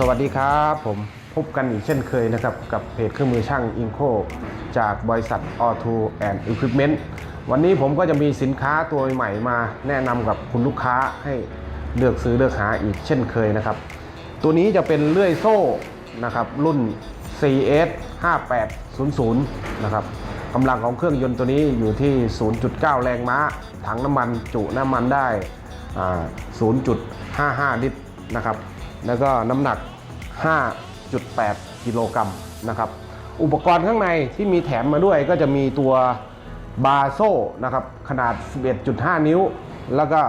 สวัสดีครับผมพบกันอีกเช่นเคยนะครับ กับเพจเครื่องมือช่างอิงโคจากบริษัท Auto and Equipment วันนี้ผมก็จะมีสินค้าตัวใหม่มาแนะนำกับคุณลูกค้าให้เลือกซื้อเลือกหาอีกเช่นเคยนะครับ ตัวนี้จะเป็นเลื่อยโซ่นะครับรุ่น CS 5800นะครับกำลังของเครื่องยนต์ตัวนี้อยู่ที่ 0.9 แรงม้า ถังน้ำมันจุน้ำมันได้อ่า0.55 ลิตรนะครับแล้วก็น้ำหนัก 5.8 กิโลกรัมนะครับ อุปกรณ์ข้างในที่มีแถมมาด้วยก็จะมีตัวบาโซ่นะครับขนาด 11.5 นิ้ว แล้วก็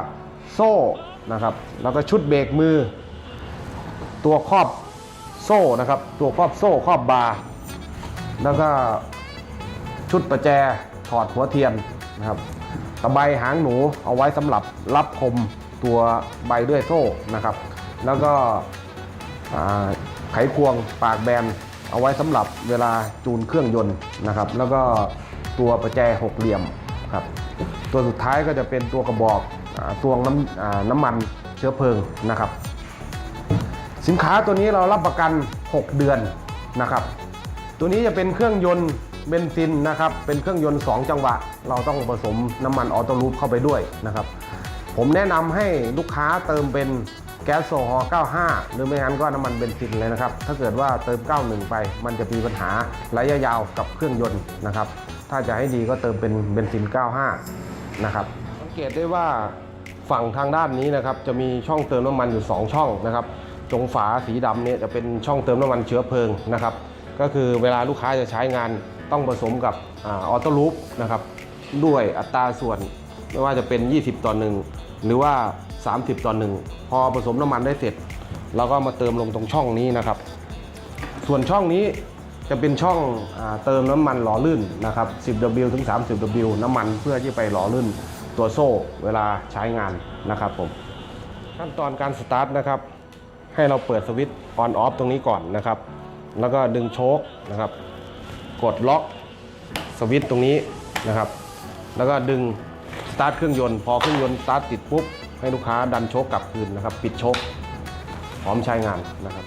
โซ่นะครับ แล้วก็ชุดเบรกมือ ตัวครอบโซ่นะครับ ตัวครอบโซ่ครอบบาแล้วก็ชุดประแจถอดหัวเทียนนะครับตะไบหางหนูเอาไว้สำหรับรับคมตัวใบด้วยโซ่นะครับ แล้วก็ ไขควงปากแบนเอาไว้สำหรับเวลาจูนเครื่องยนต์นะครับ แล้วก็ตัวประแจหกเหลี่ยมครับตัวสุดท้ายก็จะเป็นตัวกระบอกอตวงน้ำน้ำมันเชื้อเพลิงนะครับ สินค้าตัวนี้เรารับประกัน 6 เดือนนะครับ ตัวนี้จะเป็นเครื่องยนต์เบนซินนะครับ เป็นเครื่องยนต์ 2 จังหวะ เราต้องผสมน้ำมันออโต้ลูปเข้าไปด้วยนะครับ ผมแนะนำให้ลูกค้าเติมเป็น แก๊สโซฮอล์95 หรือไม่งั้นก็น้ำมันเบนซินเลยนะครับ ถ้าเกิดว่าเติม 91 ไป มันจะมีปัญหาระยะยาวกับเครื่องยนต์นะครับ ถ้าจะให้ดีก็เติมเป็นเบนซิน 95 นะครับ สังเกตได้ว่าฝั่งทางด้านนี้นะครับจะมีช่องเติมน้ำมันอยู่ 2 ช่องนะครับ ตรงฝาสีดำเนี่ยจะเป็นช่องเติมน้ำมันเชื้อเพลิงนะครับ ก็คือเวลาลูกค้าจะใช้งานต้องผสมกับออโต้ลูปนะครับด้วยอัตราส่วนไม่ว่าจะเป็น 20 ต่อ 1 หรือว่า 30 ต่อ1พอผสมน้ำมันได้เสร็จ เราก็มาเติมลงตรงช่องนี้นะครับ ส่วนช่องนี้จะเป็นช่องอเติมน้ำมันหล่อลื่นนะครับ 10W ถึง 30W น้ำมันเพื่อที่ไปหล่อลื่นตัวโซ่เวลาใช้งานนะครับผมขั้นตอนการสตาร์ทนะครับ ให้เราเปิดสวิตช์ออนออฟตรงนี้ก่อนนะครับ แล้วก็ดึงโชคนะครับ กดล็อกสวิตช์ตรงนี้นะครับ แล้วก็ดึงสตาร์ทเครื่องยนต์ พอเครื่องยนต์สตาร์ทติดปุ๊บ ให้ลูกค้าดันโชคกลับคืนนะครับ ปิดโชคพร้อมใช้งานนะครับ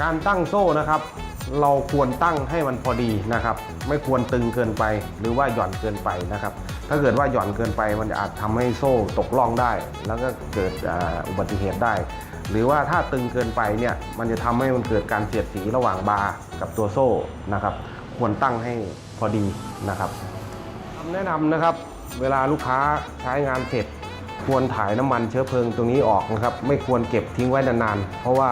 การตั้งโซ่นะครับ เราควรตั้งให้มันพอดีนะครับ ไม่ควรตึงเกินไปหรือว่าหย่อนเกินไปนะครับ ถ้าเกิดว่าหย่อนเกินไปมันจะอาจทำให้โซ่ตกล่องได้ แล้วก็เกิดอุบัติเหตุได้ หรือว่าถ้าตึงเกินไปเนี่ยมันจะทำให้มันเกิดการเสียดสีระหว่างบาร์กับตัวโซ่นะครับ ควรตั้งให้พอดีนะครับคำแนะนำนะครับเวลาลูกค้าใช้งานเสร็จควรถ่ายน้ำมันเชื้อเพลิงตรงนี้ออกนะครับ ไม่ควรเก็บทิ้งไว้นานๆเพราะว่า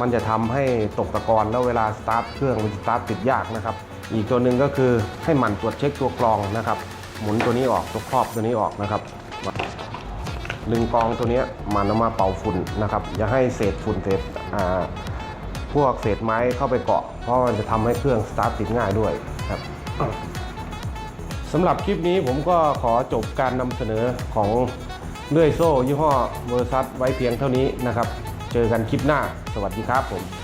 มันจะทำให้ตกตะกอนแล้วเวลาสตาร์ทเครื่องมันสตาร์ทติดยากนะครับ อีกตัวหนึ่งก็คือให้หมั่นตรวจเช็คตัวกรองนะครับ หมุนตัวนี้ออกตัวครอบตัวนี้ออกนะครับดึงกรองตัวนี้มันเอามาเป่าฝุ่นนะครับ อย่าให้เศษฝุ่นเศษพวกเศษไม้เข้าไปเกาะ เพราะมันจะทำให้เครื่องสตาร์ทติดง่ายด้วยครับสำหรับคลิปนี้ผมก็ขอจบการนำเสนอของเลื่อยโซ่ยี่ห้อเวอร์ซัสไว้เพียงเท่านี้นะครับ เจอกันคลิปหน้า สวัสดีครับผม